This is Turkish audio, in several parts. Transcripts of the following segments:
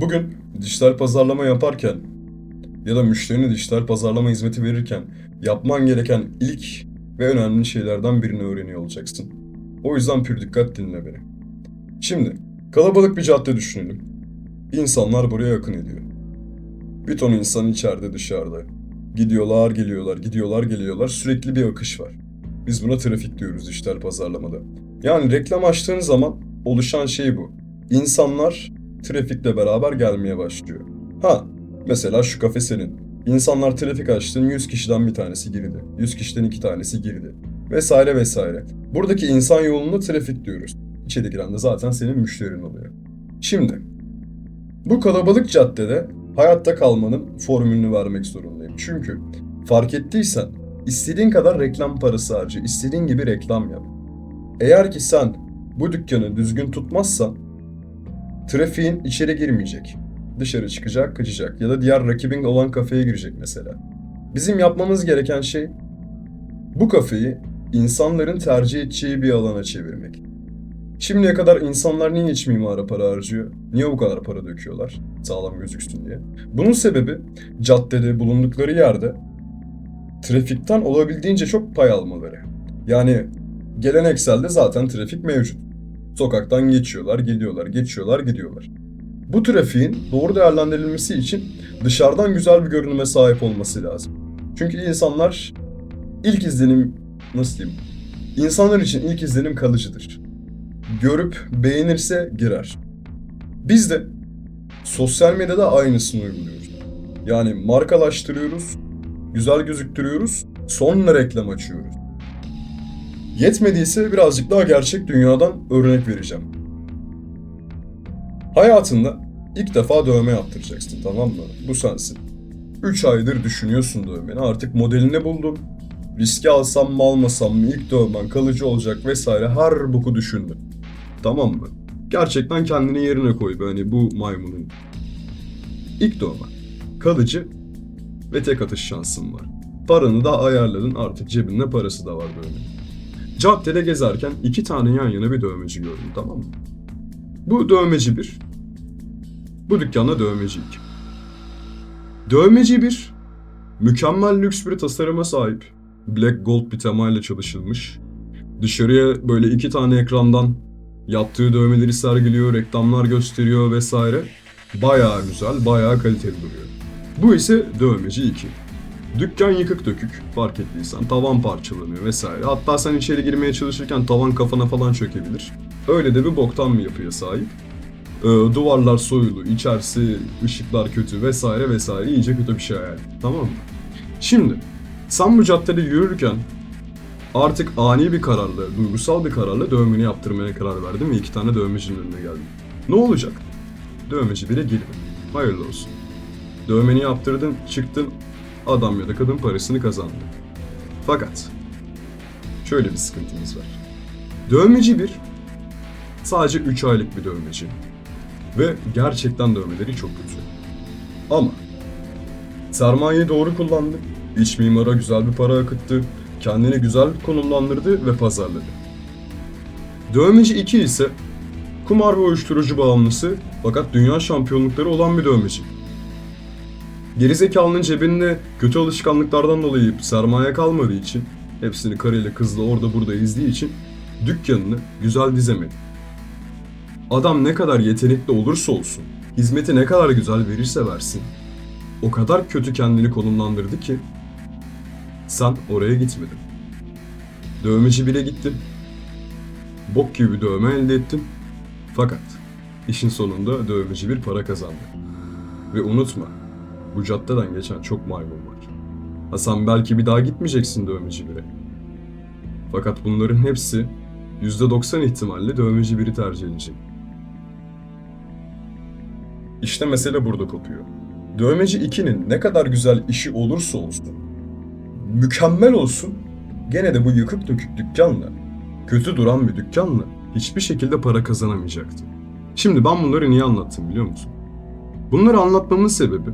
Bugün dijital pazarlama yaparken ya da müşterine dijital pazarlama hizmeti verirken yapman gereken ilk ve önemli şeylerden birini öğreniyor olacaksın. O yüzden pür dikkat dinle beni. Şimdi kalabalık bir cadde düşünelim. İnsanlar buraya akın ediyor. Bir ton insan içeride dışarıda. Gidiyorlar, geliyorlar, gidiyorlar, geliyorlar. Sürekli bir akış var. Biz buna trafik diyoruz dijital pazarlamada. Yani reklam açtığın zaman oluşan şey bu. İnsanlar trafikle beraber gelmeye başlıyor. Ha, mesela şu kafe senin. İnsanlar trafik açtın 100 kişiden bir tanesi girdi. 100 kişiden iki tanesi girdi. Vesaire vesaire. Buradaki insan yoğunluğuna trafik diyoruz. İçeri giren de zaten senin müşterin oluyor. Şimdi, bu kalabalık caddede hayatta kalmanın formülünü vermek zorundayım. Çünkü fark ettiysen istediğin kadar reklam parası harcı, istediğin gibi reklam yap. Eğer ki sen bu dükkanı düzgün tutmazsan trafiğin içeri girmeyecek. Dışarı çıkacak, kaçacak ya da diğer rakibin olan kafeye girecek mesela. Bizim yapmamız gereken şey bu kafeyi insanların tercih edeceği bir alana çevirmek. Şimdiye kadar insanlar niye iç mimara para harcıyor? Niye bu kadar para döküyorlar? Sağlam gözüksün diye. Bunun sebebi caddede bulundukları yerde trafikten olabildiğince çok pay almaları. Yani gelenekselde zaten trafik mevcut. Sokaktan geçiyorlar, geliyorlar, geçiyorlar, gidiyorlar. Bu trafiğin doğru değerlendirilmesi için dışarıdan güzel bir görünüme sahip olması lazım. Çünkü insanlar ilk izlenim nasıl diyeyim? İnsanlar için ilk izlenim kalıcıdır. Görüp beğenirse girer. Biz de sosyal medyada aynısını uyguluyoruz. Yani markalaştırıyoruz, güzel gözüktürüyoruz, sonra reklam açıyoruz. Yetmediyse birazcık daha gerçek dünyadan örnek vereceğim. Hayatında ilk defa dövme yaptıracaksın tamam mı? Bu sensin. 3 aydır düşünüyorsun dövmeni artık modelini buldun. Riski alsam mı almasam mı ilk dövmen kalıcı olacak vesaire her boku düşündün. Tamam mı? Gerçekten kendini yerine koy böyle bu maymunun. İlk dövme. Kalıcı ve tek atış şansın var. Paranı da ayarladın artık cebinde parası da var böyle. Caddede gezerken iki tane yan yana bir dövmeci gördüm tamam mı? Bu dövmeci bir. Bu dükkanda dövmeci iki. Dövmeci bir. Mükemmel lüks bir tasarıma sahip. Black Gold bir temayla çalışılmış. Dışarıya böyle iki tane ekrandan yaptığı dövmeleri sergiliyor, reklamlar gösteriyor vesaire. Bayağı güzel, bayağı kaliteli duruyor. Bu ise dövmeci 2. Dükkan yıkık dökük fark ettiysen tavan parçalanıyor vesaire. Hatta sen içeri girmeye çalışırken tavan kafana falan çökebilir. Öyle de bir boktan bir yapıya sahip. Ee, duvarlar soyulu, içerisi ışıklar kötü vesaire vesaire iyice kötü bir şey yani. Tamam mı? Şimdi sen bu caddede yürürken artık ani bir kararla, duygusal bir kararla dövmeni yaptırmaya karar verdin ve iki tane dövmecinin önüne geldin. Ne olacak? Dövmeci bile girdi. Hayırlı olsun. Dövmeni yaptırdın, çıktın, adam ya da kadın parasını kazandı. Fakat şöyle bir sıkıntımız var. Dövmeci bir, sadece 3 aylık bir dövmeci. Ve gerçekten dövmeleri çok kötü. Ama sermayeyi doğru kullandı, iç mimara güzel bir para akıttı, kendini güzel konumlandırdı ve pazarladı. Dövmeci 2 ise kumar ve uyuşturucu bağımlısı fakat dünya şampiyonlukları olan bir dövmeci. Gerizekalının cebinde kötü alışkanlıklardan dolayı sermaye kalmadığı için, hepsini karıyla kızla orada burada izdiği için dükkanını güzel dizemedi. Adam ne kadar yetenekli olursa olsun, hizmeti ne kadar güzel verirse versin, o kadar kötü kendini konumlandırdı ki sen oraya gitmedin. Dövmeci bile gittin. Bok gibi bir dövme elde ettin. Fakat işin sonunda dövmeci bir para kazandı. Ve unutma, bu caddeden geçen çok maymun var. Ha sen belki bir daha gitmeyeceksin dövmeci bire. Fakat bunların hepsi %90 ihtimalle dövmeci biri tercih edecek. İşte mesele burada kopuyor. Dövmeci 2'nin ne kadar güzel işi olursa olsun, mükemmel olsun, gene de bu yıkık dökük dükkanla, kötü duran bir dükkanla hiçbir şekilde para kazanamayacaktı. Şimdi ben bunları niye anlattım biliyor musun? Bunları anlatmamın sebebi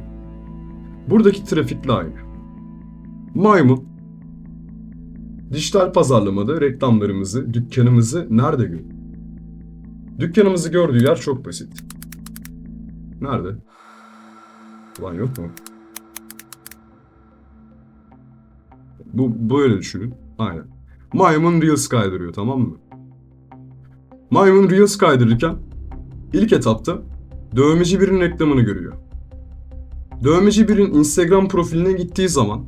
buradaki trafikle aynı. Maymun dijital pazarlamada reklamlarımızı, dükkanımızı nerede görüyor? Dükkanımızı gördüğü yer çok basit. Nerede? Ulan yok mu? Bu böyle düşünün. Aynen. Maymun Reels kaydırıyor tamam mı? Maymun Reels kaydırırken ilk etapta dövmeci birinin reklamını görüyor. Dövmeci birin Instagram profiline gittiği zaman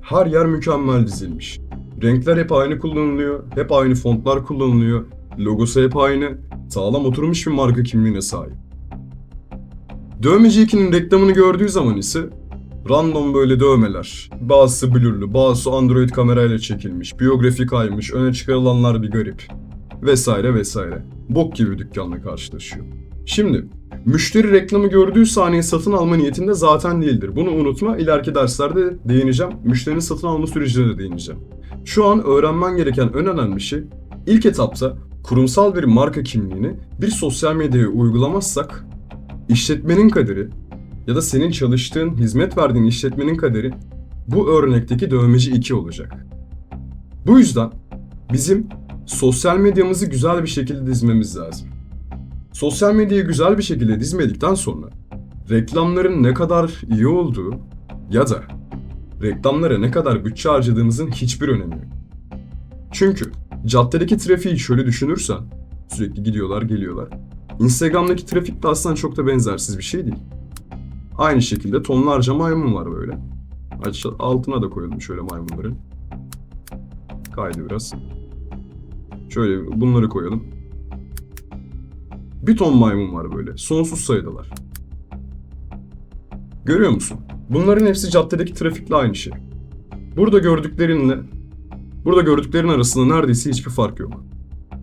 her yer mükemmel dizilmiş. Renkler hep aynı kullanılıyor, hep aynı fontlar kullanılıyor, logosu hep aynı, sağlam oturmuş bir marka kimliğine sahip. Dövmeci 2'nin reklamını gördüğü zaman ise random böyle dövmeler. Bazısı blurlu, bazısı Android kamerayla çekilmiş, biyografi kaymış, öne çıkarılanlar bir garip. Vesaire vesaire. Bok gibi dükkanla karşılaşıyor. Şimdi müşteri reklamı gördüğü saniye satın alma niyetinde zaten değildir. Bunu unutma. İleriki derslerde değineceğim. Müşterinin satın alma sürecine de değineceğim. Şu an öğrenmen gereken en önemli şey ilk etapta kurumsal bir marka kimliğini bir sosyal medyaya uygulamazsak işletmenin kaderi ya da senin çalıştığın, hizmet verdiğin işletmenin kaderi bu örnekteki dövmeci 2 olacak. Bu yüzden bizim sosyal medyamızı güzel bir şekilde dizmemiz lazım. Sosyal medyayı güzel bir şekilde dizmedikten sonra reklamların ne kadar iyi olduğu ya da reklamlara ne kadar bütçe harcadığımızın hiçbir önemi yok. Çünkü caddedeki trafiği şöyle düşünürsen sürekli gidiyorlar geliyorlar. Instagram'daki trafik de aslında çok da benzersiz bir şey değil. Aynı şekilde tonlarca maymun var böyle. Altına da koyalım şöyle maymunları. Kaydı biraz. Şöyle bunları koyalım. Bir ton maymun var böyle. Sonsuz sayıdalar. Görüyor musun? Bunların hepsi caddedeki trafikle aynı şey. Burada gördüklerinle burada gördüklerin arasında neredeyse hiçbir fark yok.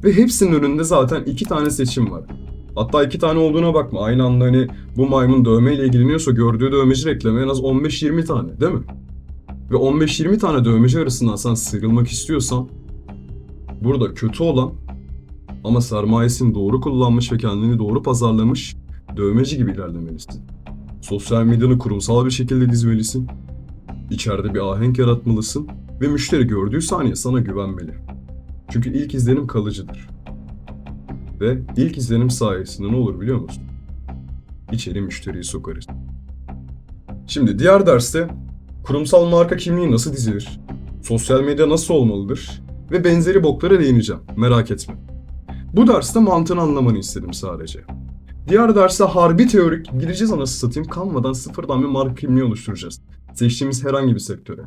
Ve hepsinin önünde zaten iki tane seçim var. Hatta iki tane olduğuna bakma. Aynı anda hani bu maymun dövmeyle ilgileniyorsa gördüğü dövmeci reklamı en az 15-20 tane değil mi? Ve 15-20 tane dövmeci arasından sen sıyrılmak istiyorsan burada kötü olan ama sermayesini doğru kullanmış ve kendini doğru pazarlamış dövmeci gibi ilerlemelisin. Sosyal medyanı kurumsal bir şekilde dizmelisin. İçeride bir ahenk yaratmalısın ve müşteri gördüğü saniye sana güvenmeli. Çünkü ilk izlenim kalıcıdır. Ve ilk izlenim sayesinde ne olur biliyor musun? İçeri müşteriyi sokarız. Şimdi diğer derste kurumsal marka kimliği nasıl dizilir? Sosyal medya nasıl olmalıdır? Ve benzeri boklara değineceğim. Merak etme. Bu derste mantığını anlamanı istedim sadece. Diğer derste harbi teorik gireceğiz anasını satayım kalmadan sıfırdan bir marka kimliği oluşturacağız. Seçtiğimiz herhangi bir sektöre.